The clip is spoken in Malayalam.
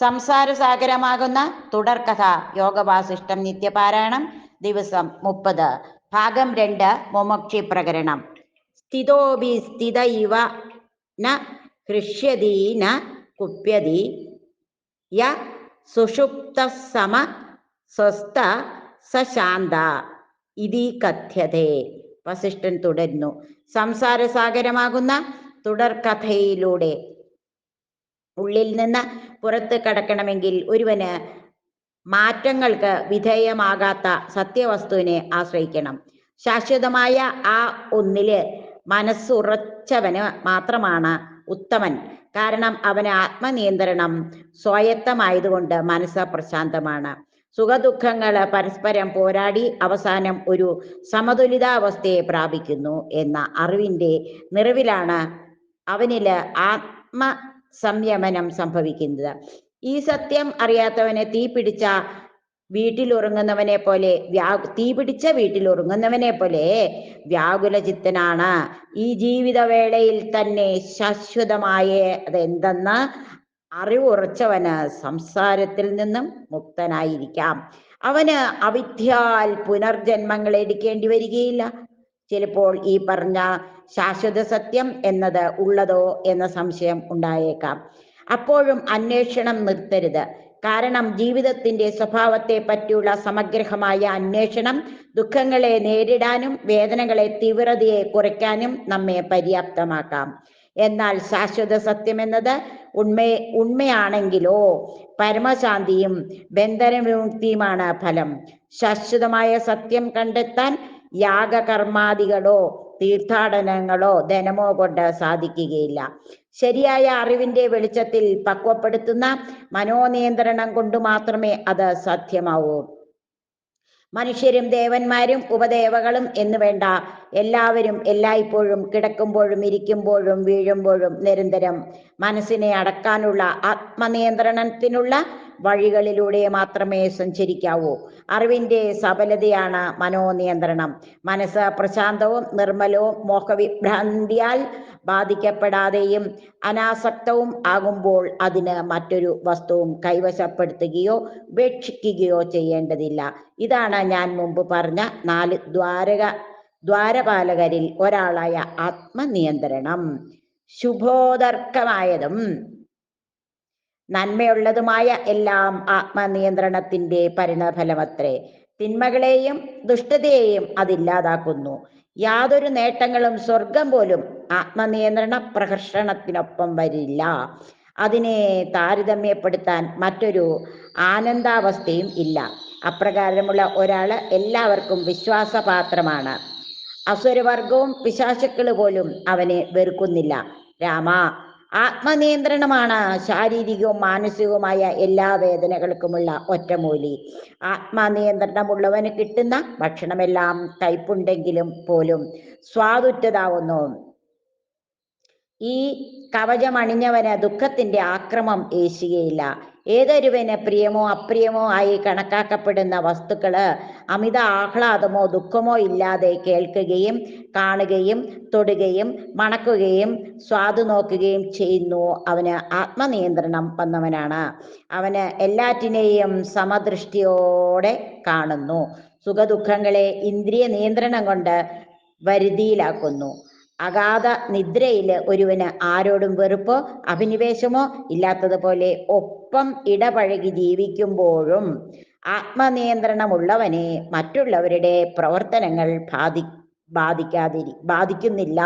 സംസാരസാഗരമാകുന്ന തുടർകഥ യോഗവാസിഷ്ടം നിത്യപാരായണം ദിവസം മുപ്പത്. ഭാഗം രണ്ട് മുമുക്ഷി പ്രകരണം. സ്ഥിതോപി സ്ഥിത ഇവ ന ന കുപ്യതി. യ സുഷുപ്ത സമ സ്വസ്ഥ സശാന്ത ഇതി കഥ്യതേ. വസിഷ്ഠൻ തുടരുന്നു. സംസാരസാഗരമാകുന്ന തുടർക്കഥയിലൂടെ ഉള്ളിൽ നിന്ന് പുറത്ത് കടക്കണമെങ്കിൽ ഒരുവന് മാറ്റങ്ങൾക്ക് വിധേയമാകാത്ത സത്യവസ്തുവിനെ ആശ്രയിക്കണം. ശാശ്വതമായ ആ ഒന്നിൽ മനസ്സുറച്ചവന് മാത്രമാണ് ഉത്തമൻ. കാരണം അവന് ആത്മനിയന്ത്രണം സ്വായത്തമായതുകൊണ്ട് മനസ്സ് പ്രശാന്തമാണ്. സുഖദുഃഖങ്ങൾ പരസ്പരം പോരാടി അവസാനം ഒരു സമതുലിതാവസ്ഥയെ പ്രാപിക്കുന്നു എന്ന അറിവിന്റെ നിറവിലാണ് അവനിൽ ആത്മ സംയമനം സംഭവിക്കുന്നത്. ഈ സത്യം അറിയാത്തവനെ തീ പിടിച്ച വീട്ടിൽ ഉറങ്ങുന്നവനെ പോലെ വ്യാ തീ പിടിച്ച വീട്ടിൽ ഉറങ്ങുന്നവനെ പോലെ വ്യാകുല ചിത്തനാണ് ഈ ജീവിതവേളയിൽ തന്നെ ശാശ്വതമായ അതെന്തെന്ന് അറിവുറച്ചവന് സംസാരത്തിൽ നിന്നും മുക്തനായിരിക്കാം. അവന് അവിദ്യാൽ പുനർജന്മങ്ങൾ എടുക്കേണ്ടി വരികയില്ല. ചിലപ്പോൾ ഈ പറഞ്ഞ ശാശ്വത സത്യം എന്നത് ഉള്ളതോ എന്ന സംശയം ഉണ്ടായേക്കാം. അപ്പോഴും അന്വേഷണം നിർത്തരുത്. കാരണം ജീവിതത്തിന്റെ സ്വഭാവത്തെ പറ്റിയുള്ള സമഗ്രഹമായ അന്വേഷണം ദുഃഖങ്ങളെ നേരിടാനും വേദനകളെ തീവ്രതയെ കുറയ്ക്കാനും നമ്മെ പര്യാപ്തമാക്കാം. എന്നാൽ ശാശ്വത സത്യം എന്നത് ഉണ്മ ഉണ്മയാണെങ്കിലോ പരമശാന്തിയും ബന്ധനവിമുക്തിയുമാണ് ഫലം. ശാശ്വതമായ സത്യം കണ്ടെത്താൻ യാഗകർമാദികളോ തീർത്ഥാടനങ്ങളോ ധനമോ കൊണ്ട് സാധിക്കുകയില്ല. ശരിയായ അറിവിന്റെ വെളിച്ചത്തിൽ പക്വപ്പെടുത്തുന്ന മനോനിയന്ത്രണം കൊണ്ട് മാത്രമേ അത് സാധ്യമാവൂ. മനുഷ്യരും ദേവന്മാരും ഉപദേവകളും എന്ന് വേണ്ട. എല്ലാവരും എല്ലായ്പ്പോഴും കിടക്കുമ്പോഴും ഇരിക്കുമ്പോഴും വീഴുമ്പോഴും നിരന്തരം മനസ്സിനെ അടക്കാനുള്ള ആത്മനിയന്ത്രണത്തിനുള്ള വഴികളിലൂടെ മാത്രമേ സഞ്ചരിക്കാവൂ. അറിവിന്റെ സബലതയാണ് മനോനിയന്ത്രണം. മനസ്സ് പ്രശാന്തവും നിർമ്മലവും മോഹവിഭ്രാന്തിയാൽ ബാധിക്കപ്പെടാതെയും അനാസക്തവും ആകുമ്പോൾ അതിന് മറ്റൊരു വസ്തുവും കൈവശപ്പെടുത്തുകയോ ഉപേക്ഷിക്കുകയോ ചെയ്യേണ്ടതില്ല. ഇതാണ് ഞാൻ മുമ്പ് പറഞ്ഞ നാല് ദ്വാരക ദ്വാരപാലകരിൽ ഒരാളായ ആത്മനിയന്ത്രണം. ശുഭോദർക്കമായതും നന്മയുള്ളതുമായ എല്ലാം ആത്മനിയന്ത്രണത്തിന്റെ പരിണഫലമത്രേ തിന്മകളെയും ദുഷ്ടതയെയും അതില്ലാതാക്കുന്നു യാതൊരു നേട്ടങ്ങളും സ്വർഗം പോലും ആത്മനിയന്ത്രണ പ്രഹർഷണത്തിനൊപ്പം വരില്ല. അതിനെ താരതമ്യപ്പെടുത്താൻ മറ്റൊരു ആനന്ദാവസ്ഥയും ഇല്ല. അപ്രകാരമുള്ള ഒരാൾ എല്ലാവർക്കും വിശ്വാസപാത്രമാണ്. അസുരവർഗവും പിശാചുക്കൾ പോലും അവനെ വെറുക്കുന്നില്ല. രാമ ആത്മനിയന്ത്രണമാണ് ശാരീരികവും മാനസികവുമായ എല്ലാ വേദനകൾക്കുമുള്ള ഒറ്റമൂലി. ആത്മനിയന്ത്രണമുള്ളവന് കിട്ടുന്ന ഭക്ഷണമെല്ലാം കയ്പുണ്ടെങ്കിലും പോലും സ്വാദുറ്റതാവുന്നു. ഈ കവചമണിഞ്ഞവന് ദുഃഖത്തിന്റെ ആക്രമം ഏശുകയില്ല. ഏതൊരുവന് പ്രിയമോ അപ്രിയമോ ആയി കണക്കാക്കപ്പെടുന്ന വസ്തുക്കൾ അമിത ആഹ്ലാദമോ ദുഃഖമോ ഇല്ലാതെ കേൾക്കുകയും കാണുകയും തൊടുകയും മണക്കുകയും സ്വാദു നോക്കുകയും ചെയ്യുന്നു. അവന് ആത്മനിയന്ത്രണം വന്നവനാണ്. അവന് എല്ലാറ്റിനെയും സമദൃഷ്ടിയോടെ കാണുന്നു. സുഖദുഃഖങ്ങളെ ഇന്ദ്രിയ നിയന്ത്രണം കൊണ്ട് വരുതിയിലാക്കുന്നു. അഗാധ നിദ്രയിൽ ഒരുവന് ആരോടും വെറുപ്പോ അഭിനിവേശമോ ഇല്ലാത്തതുപോലെ ഒപ്പം ഇടപഴകി ജീവിക്കുമ്പോഴും ആത്മനിയന്ത്രണമുള്ളവനെ മറ്റുള്ളവരുടെ പ്രവർത്തനങ്ങൾ ബാധി ബാധിക്കാതിരി ബാധിക്കുന്നില്ല.